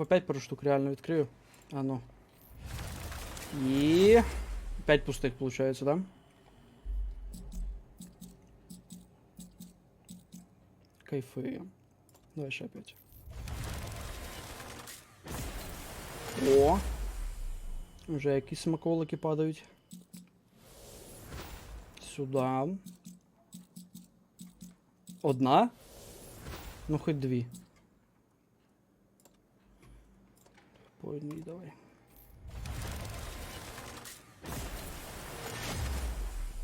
По 5 пару штук реально відкрию. А ну. І 5 пустих получается, да? Кайфи. Давай ще 5. О! Вже якісь смаколики падають. Сюда. Одна? Ну хоч дві. По одній давай.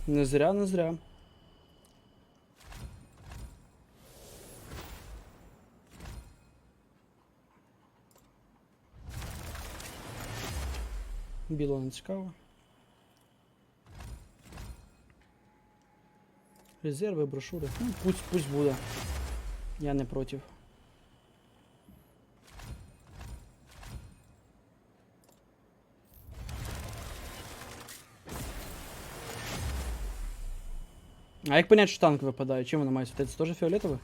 Не зря, не зря. Біло не цікаво. Резерви, брошури. Ну, пусть, пусть буде. Я не проти. А як понять, що танк випадає? Чим вона має світитися? Тоже фіолетовий?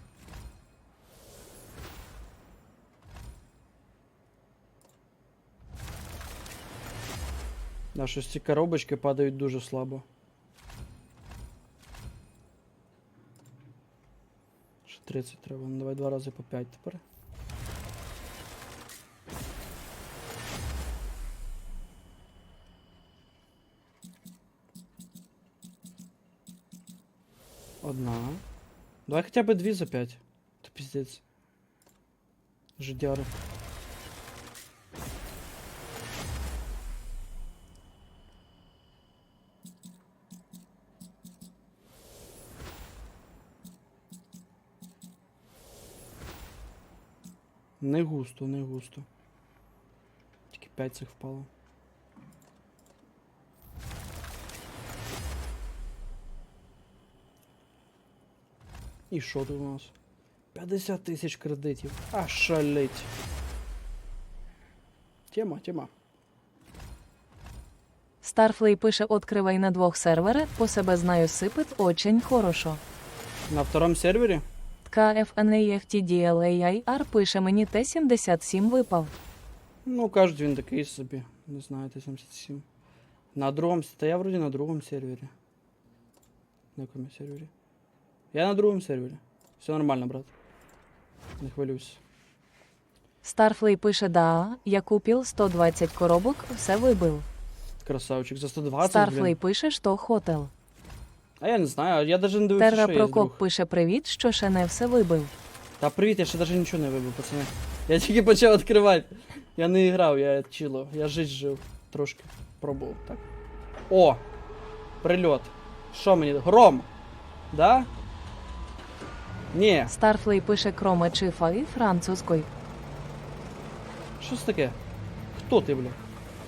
Да, щось ці коробочки падають дуже слабо. Ще 30 треба. Ну давай два рази по 5 тепер. Одна. Давай хотя бы две за пять. Это пиздец. Жидяры. Не густо, не густо. Тільки 5 цих впало. І що тут у нас? 50 тисяч кредитів. А шалить. Тема, тема. Старфлей пише «Откривай на двох сервери, по себе знаю сипит, очень хорошо». На втором сервері? KFNAFTDLAIR пише мені Т-77 випав. Ну, кажуть, він такий собі. Не знаю, Т-77. На другому. Та я вроді на другому сервері. На якому сервері? Я на другому сервері. Все нормально, брат. Не хвилюйся. Старфлей пише «Да, я купив 120 коробок, все вибив». Красавчик. За 120, Старфлей блін. пише «Що хотел». А я не знаю, я навіть не дивився, Терра що є Прокоп друг. пише «Привіт, що ще не все вибив». Та привіт, я ще навіть нічого не вибив, пацани. Я тільки почав відкривати. Я не грав, я чило. Я жить жив. Трошки пробував. Так. О! Прильот. Що мені? Гром! Да? Ні. Старфлей пише «Кроме чифа» і французькою. Що це таке? Хто ти, бля?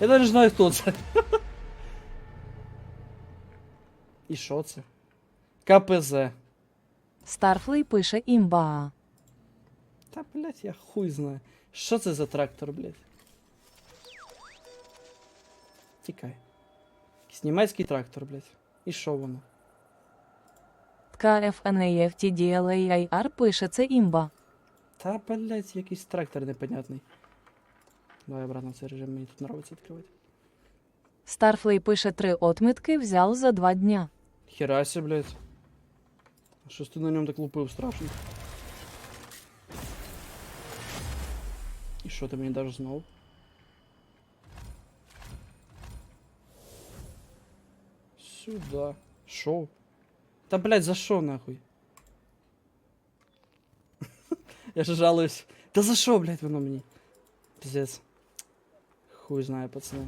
Я навіть не знаю, хто це. І що це? КПЗ. Старфлей пише «Імба». Та, блядь, я хуй знаю. Що це за трактор, блядь? Тікай. Якийсь німецький трактор, блядь. І що воно? KFNAFTDLAIR пише «Це імба». Та, блядь, якийсь трактор непонятний. Давай обратно цей режим, мені тут нравиться відкривати. Старфлей пише «Три отмітки взяв за два дня». Херася, блядь. А Щось ти на ньому так лупив страшно. І що ти мені даш знову? Сюда. Шо? Та блядь, за що нахуй? Я ж жалуюсь. Та за що, блядь, воно мені? Пиздец. Хуй знає, пацани.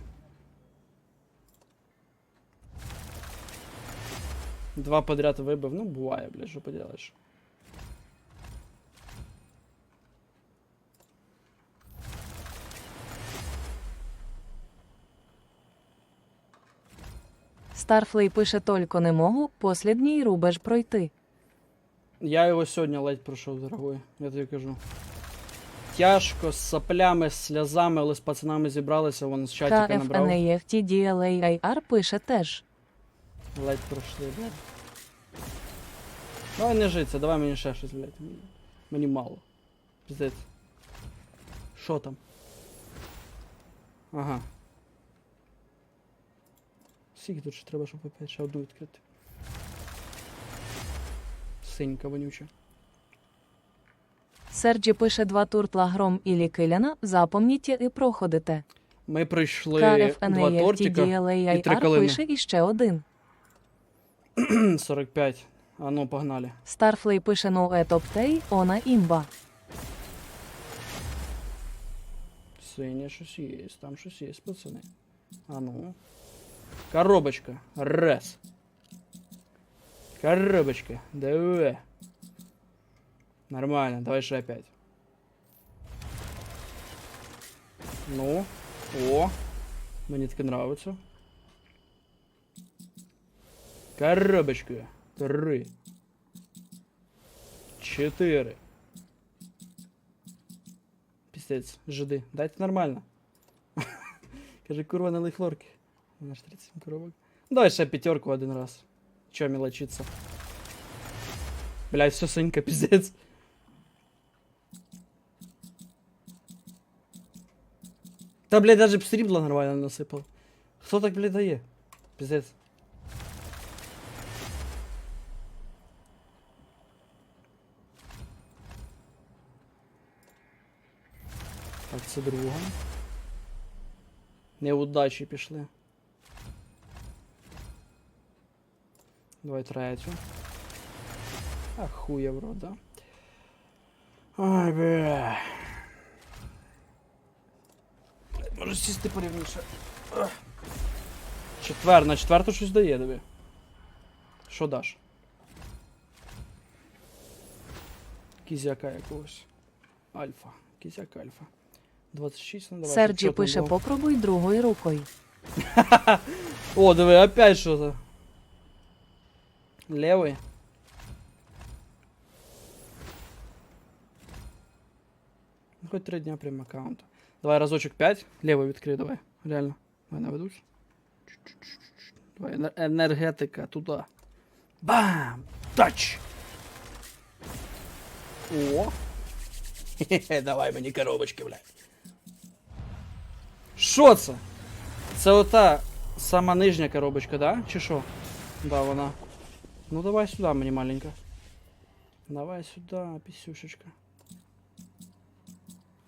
Два подряд вибив, ну буває, блядь, що поделаєш. Старфлей пише «Только не можу, послідній рубеж пройти». Я його сьогодні ледь пройшов, дорогой, я тобі кажу. Тяжко, з соплями, з сльозами, але з пацанами зібралися, вон з чатика набрав. KFNAFTDLAIR пише теж. Ледь пройшли, блядь. Давай не житься, давай мені ще щось, блядь. Мені- мало. Пиздець. Що там? Ага. Скільки тут ще треба, щоб опять ще одну відкрити. Синька вонюча. Серджі пише два туртла гром і лікиляна, запомніть і проходите. Ми пройшли два тортика. і три калини. пише іще один. 45. А ну, погнали. Старфлей пише no етоптей, она імба. Синє щось є, там щось є, пацани. А ну. Коробочка. Раз. Коробочка. Давай. Нормально, давай ще опять. Ну. О. Мені таке нравится. Коробочка. Три. Чотири. Пістець, жиди. Дайте нормально. Каже, курва на лихлорки. У нас 37 коробок. Ну, давай ще пятерку один раз. Че мелочиться? Блять, все синька, пиздец. Та, блядь, даже б срібла нормально насипав. Хто так, блядь, дає? Пиздец. Так, це друга. Неудачі пішли. Давай третю. А хуя в рот, да? Ай, бля. Може сісти порівніше. Четвер, на четверту щось дає тобі. Що даш? Кізяка якогось. Альфа. Кізяка альфа. 26, ну давай. щоб Серджі пише попробуй другою рукою. О, диви, опять что-то. Левый. Ну, хоть три дня прям аккаунта. Давай разочек 5. Левый відкрий, давай. Реально. Давай наведусь. Давай, енергетика туда. Бам! Тач! О! Хе-хе, давай мені коробочки, блядь. Що це? Це ота сама нижня коробочка, да? Чи що? Да, вона. Ну давай сюди, мені маленька. Давай сюди, пісюшечка.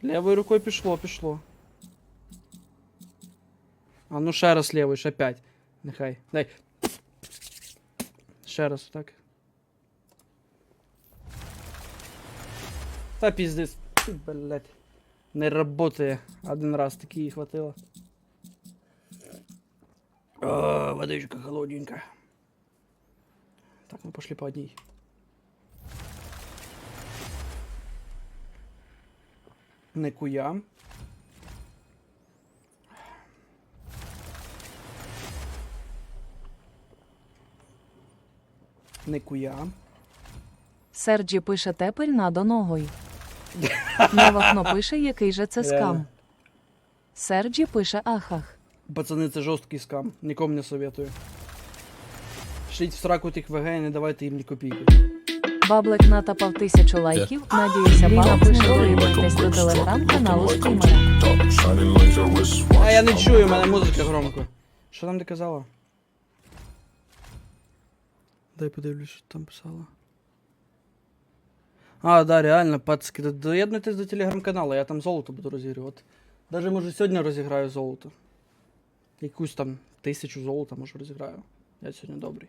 Левою рукою пішло, пішло. А ну ще раз лівою, ще п'ять. Нехай. Дай. Ще раз, так. Та піздець. Блять. Не работає. Один раз такий хватило. О, водичка холодненькая. Так, мы пошли по одней. Некуя. Некуя. Серджі пише тепер надо ногою. Невахно пише, який же це скам. Серджі пише ахах. Пацаны, це жорсткий скам. Нікому не советую. Шліть в сраку тих ВГ і не давайте їм ні копійки. Баблик натапав тисячу лайків. Надіюся, пана пише, приєднуйтесь до телеграм-каналу стрімера. А я не чую, у мене музика громко. Що там ти казала? Дай подивлюсь, що там писала. А, да, реально, пацки, до- доєднуйтесь до телеграм-каналу, я там золото буду розігрувати. Даже може сьогодні розіграю золото. Якусь там тисячу золота, може розіграю. Я сьогодні добрий.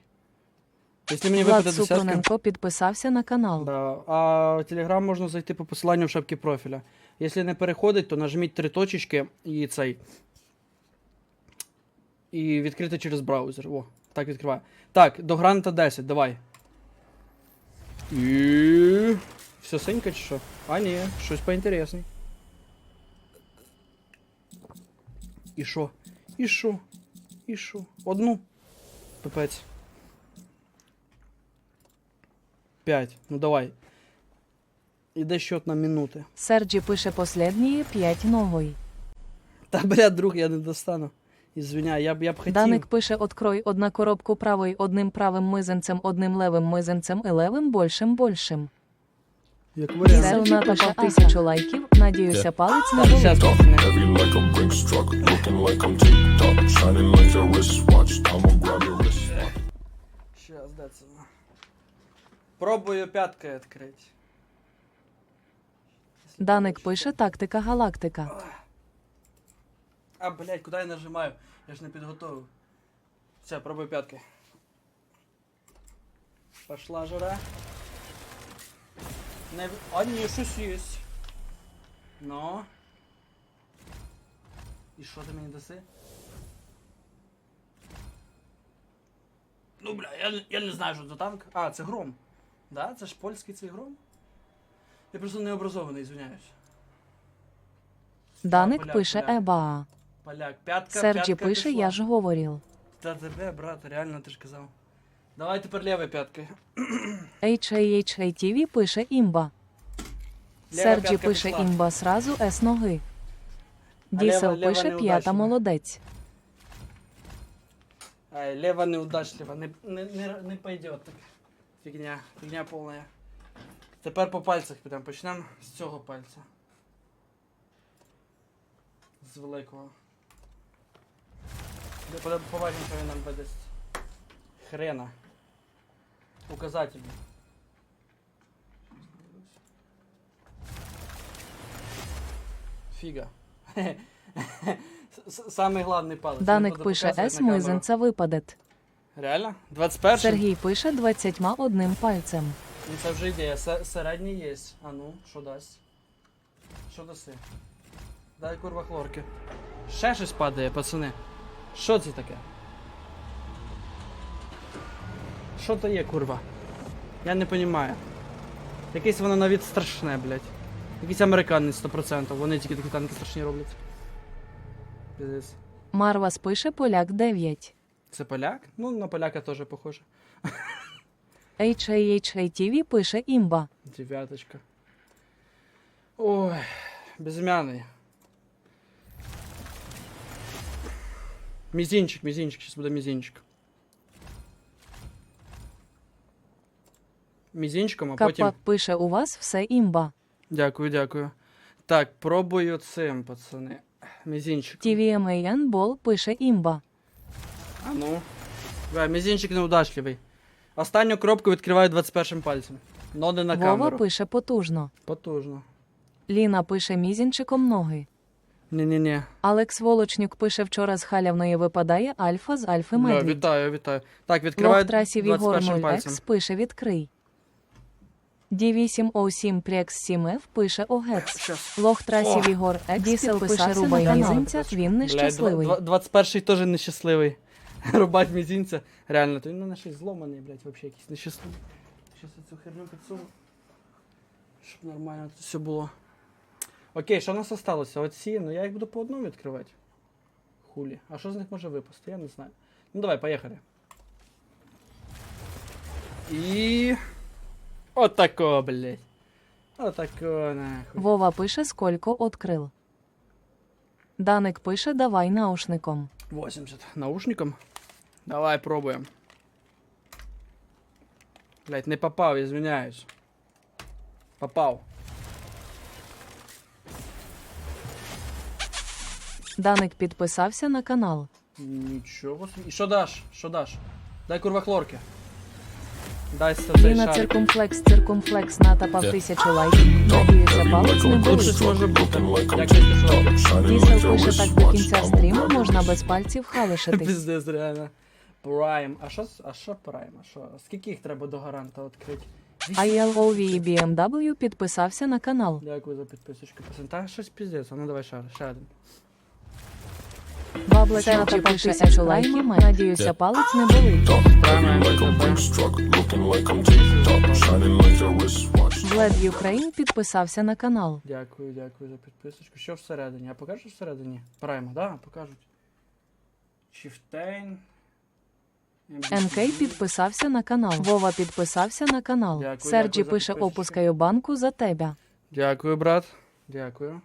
Якщо мені Влад випаде десятка. Підписався на канал. Да. А в Телеграм можна зайти по посиланню в шапці профіля. Якщо не переходить, то нажміть три точечки і цей. І відкрити через браузер. О, так відкриває. Так, до гранта 10, давай. І... Все синька чи що? А ні, щось поінтересний. І що? І що? І що? Одну. Пипець. П'ять. Ну давай. Іде счет на минути. Серджі пише последнє п'ять ногою. Та, бля, друг, я не достану. Ізвиняй, я б я б хотів. Даник пише открой одна коробку правою одним правим мизинцем, одним левим мизинцем і левим большим большим. Як Серджі пише тисячу лайків, надіюся, палець не щас, болить. Щас, де це? Пробую п'яткою відкрити. Даник пише тактика галактика. А, блядь, куди я нажимаю? Я ж не підготовив. Все, пробую п'ятки. Пошла жара. Не... А, ні, щось є. Ну. І що ти мені даси? Ну, бля, я, я не знаю, що це танк. А, це гром. Да, це ж польський цей гром? Я просто не образований, звиняюсь. Даник поляк, пише поляк. Еба. Поляк, п'ятка, Серджі п'ятка пише, пішла. я ж говорив. Та тебе, брат, реально ти ж казав. Давай тепер лівою п'яткою. HAHATV пише імба. Лева Серджі п'ятка пише пішла. імба сразу С ноги. А Дісел лева- лева пише неудачна. п'ята молодець. Ай, лева неудачлива, не, не, не, не пойдет так. Фігня, фігня повна. Тепер по пальцях підемо. Почнемо з цього пальця. З великого. Де що він нам видасть. Хрена. Указательно. Фіга. С- с- Самий главний палець. Даник пише С камеру. мизинця випадет. Реально? 21 Сергій пише 21 пальцем. Ну це вже ідея. Середній є. А ну, що дасть? Що даси? Дай курва хлорки. Ще щось падає, пацани. Що це таке? Що то є, курва? Я не розумію. Якесь воно навіть страшне, блядь. Якийсь американець 100%. Вони тільки такі танки страшні роблять. Марвас пише поляк 9. Це поляк? Ну, на поляка теж похоже. HAHATV пише імба. Дев'яточка. Ой, безымянный. Мизинчик, мизинчик, сейчас буде мизинчик. Мізинчиком, а потім. Капак пише у вас все імба. Дякую, дякую. Так, пробую цим, пацани. Мізинчиком. TVMAN Бол пише імба. А ну. Да, мізинчик неудачливий. Останню кропку відкриваю 21 пальцем. Но не на Вова камеру. пише потужно. Потужно. Ліна пише мізінчиком ноги. Ні-ні-ні. Алекс Волочнюк пише вчора з халявної випадає альфа з альфи Да, медвідь. вітаю, вітаю. Так, відкриваю Лох Ігор 21 0 пальцем. Екс пише відкрий. D807 Prex 7F пише огец. Щас. Лох трасів О! Ігор Екс Дісел пише писався рубай канал. мізинця, він Блядь, нещасливий. два- два- 21-й теж нещасливий. Рубать мізинця. Реально, то він мене щось зломаний, блядь, вообще якийсь нещасливий. Щас я цю херню підсуну. Щоб нормально це все було. Окей, що у нас осталося? Оці, ну я їх буду по одному відкривати. Хулі. А що з них може випасти? Я не знаю. Ну давай, поїхали. І. Отако, блядь. Отако, нахуй. Вова пише сколько открил. Даник пише давай наушником. 80 наушником. Давай пробуем. Блять, не попав, извиняюсь. Попав. Даник підписався на канал. Нічого собі. І що даш? Що даш? Дай курва хлорки. Дай цей Ліна шарик. циркумфлекс циркумфлекс натапав Де? тисячу лайків. Надіюся, палець не болить. Як a пише так до кінця стріму, можна без пальців халишитись. Реально. Прайм. А що, з- а що прайм? А що? Скільки їх треба до гаранта відкрити? ILOV BMW підписався на канал. Дякую за підписочку. пацан. Та щось піздець. А ну давай ще, ще один. Пише тисячу лайків. Надіюся, палець не болить. Влад Юкрейн підписався на канал. Дякую, дякую за підписочку. Що всередині? А покажеш всередині? Прайма, да, покажуть. Чифтейн. НК підписався на канал. Вова підписався на канал. Дякую, Серджі дякую за пише підписочку. опускаю банку за тебе. Дякую, брат. Дякую.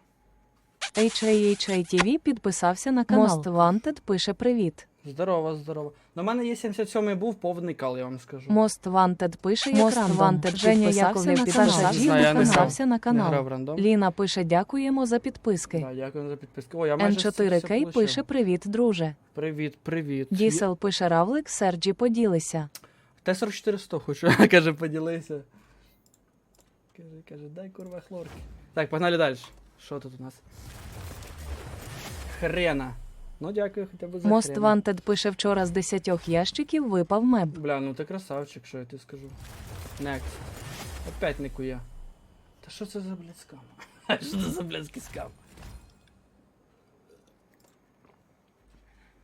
HAHATV підписався на канал. Most Wanted пише привіт. Здорово, здорово. На мене є 77-й був повний кал, я вам скажу. Most Wanted пише як Most рандом. Wanted Женя на підписався, канал. Знаю, я не підписався на Не грав канал. рандом. Ліна пише дякуємо за підписки. Да, дякую за підписку. О, я майже все Н4К получив. пише привіт, друже. Привіт, привіт. Дісел пише равлик, Серджі поділися. Т-4400 хочу, каже, поділися. Каже, каже, дай курва хлорки. Так, погнали далі. Що тут у нас? Хрена. Ну дякую хоча б за Most хрена. Wanted пише вчора з 10 ящиків випав меб. Бля, ну ти красавчик, що я ти скажу. Next. Опять никуя. Та що це за блядь скам? Що це за блядський скам?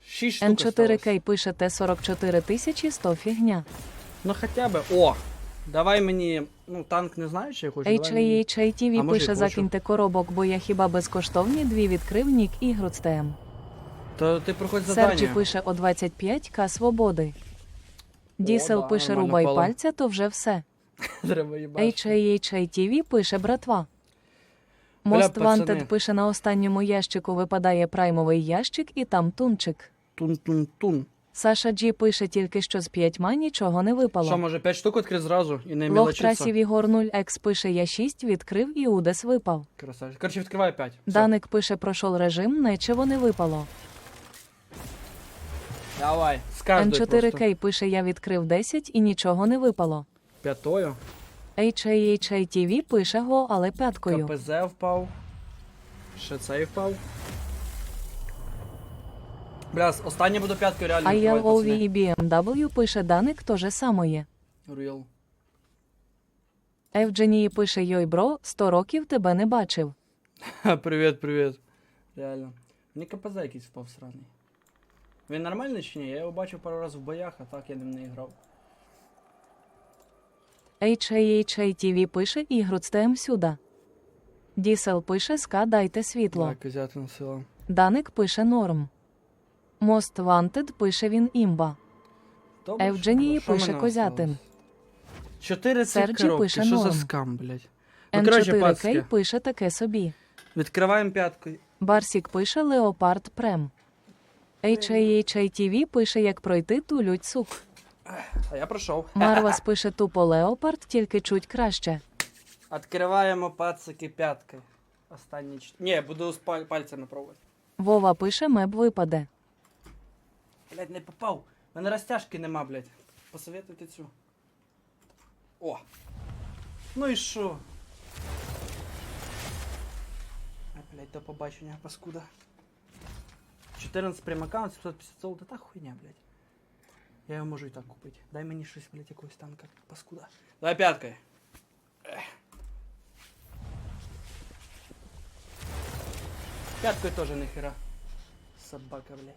Шість штук осталось. Н4К пише Т44 тисячі 100 фігня. Ну хоча б. О! Давай мені. Ну, танк не знаю, чи я хочу. давай мені- пише закиньте коробок, бо я хіба безкоштовні дві відкрив нік і Груцтем. То ти проходь Серджі пише о 25к свободи. Дісел пише рубай впало. пальця, то вже все. Треба. HAHATV пише братва. Бля, Most пацани. Пише на останньому ящику випадає праймовий ящик і там тунчик. Тун-тун-тун. Саша Джі пише тільки що з п'ятьма нічого не випало. Що, може 5 штук відкрити зразу і не Лох трасів Ігор 0X пише я 6 відкрив і Удес випав. Красавчик. Короче, відкривай 5. Даник пише пройшов режим, нечего не випало. Давай. З кожної просто. Н4К пише я відкрив 10 і нічого не випало. П'ятою. HAHATV пише го, але п'яткою. КПЗ впав. Ще цей впав. Бля, останнє буду п'яткою реально пацани. і BMW пише Даник то же самоє. Real. Евдженії пише Йой бро, 100 років тебе не бачив. Привіт, привіт. Реально. Мені КПЗ якийсь впав сраний. Він нормальний чи ні? Я його бачив пару разів в боях, а так я ним не грав. HAHATV пише Ігруцтем сюда. Дісел пише ска дайте світло. Так, козятина сила. Даник пише норм. Most Wanted пише він імба. Добре, Евдженії пише Козятин. осталось? Чотири цих Серджі коробки, пише що за норм. скам, блядь? Ну, коротше, Н4К пацки, пише таке собі. відкриваємо п'яткою. Барсік пише Леопард Прем. HAHATV пише як пройти ту лють сук. А я пройшов. Марвас пише тупо Леопард, тільки чуть краще. Відкриваємо пацики п'яткою. Останні чт... Ні, буду з паль- пальцями пробувати. Вова пише меб випаде. Блядь, не попав. У мене розтяжки нема, блядь. Посоветуйте цю. О. Ну і що? А, блядь, до побачення, паскуда. 14 прямакаунт, 750 золота, та хуйня, блядь. Я його можу і так купити. Дай мені щось, блядь, якогось танка, паскуда. Давай п'яткою. Ех. П'яткою теж нихера. Собака, блядь.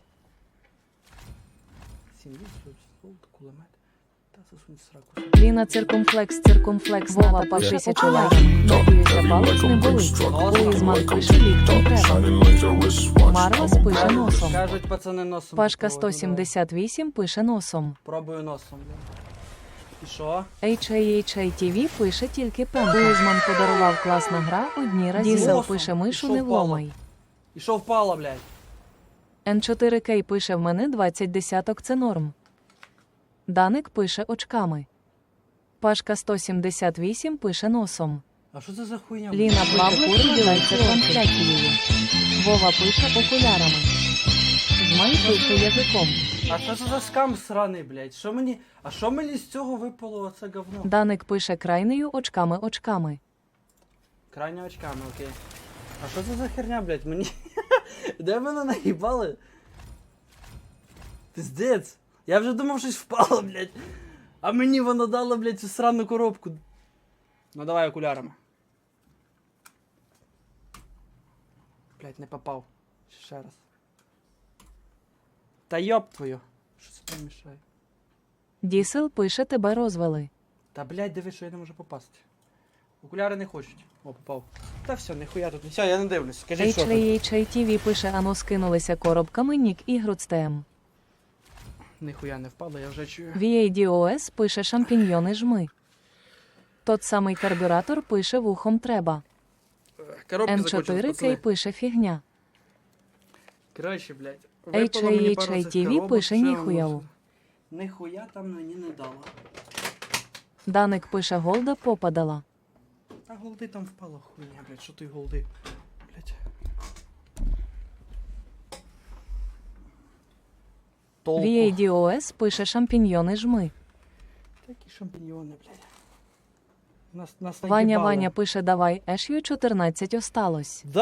Ліна циркумфлекс, циркумфлекс, Вова по Yeah. тисячу лайків. Палець не болить. Луїзман пише треба. Марвас носом. Кажуть, пацани носом. Пашка попробуй, ну, 178 пише носом. Пробую носом. І що? HAHATV пише тільки пем. Луїзман подарував класна гра одні разі. Носом. пише мишу не вломай. І що впало, блядь? Н4К пише в мене 20 десяток це норм. Даник пише очками. Пашка 178 пише носом. А що це за хуйня? Ліна? Павлик виділяється конфлятією. Вова пише окулярами. Змай пише язиком. А що це за скам сраний, блядь? Що мені... А що мені з цього випало оце говно? Даник пише крайнею очками очками. Крайня очками, окей. А що це за херня, блядь? Мені... Де мене наїбали? Пиздець. Я вже думав, щось впало, блядь. А мені воно дало, блядь, цю срану коробку. Ну давай окулярами. Блядь, не попав. Ще раз. Та йоп твою. Що це там мішає? Дісел пише тебе розвели. Та блядь, диви, що я не можу попасти. Окуляри не хочуть. О, попав. Та все, ніхуя тут. Все, я не дивлюсь. Скажіть, що там. HAHATV пише ано скинулися коробками нік і груцтем. Ніхуя не впало, я вже чую. VADOS пише шампіньйони жми. Тот самий карбюратор пише вухом треба. Коробки закончились, Н4К пацани. пише фігня. Коротше, блядь. випало мені пару цих HAHATV коробок, пише що я ніхуя. можу. Ніхуя там мені не дало. Даник пише голда попадала. А голди там впала хуйня, блядь, що ти голди? Блядь. Толку. VADOS пише шампіньйони жми. Такі шампіньйони, блядь. Нас, нас Ваня. Ваня пише давай, ешю 14 осталось. Да,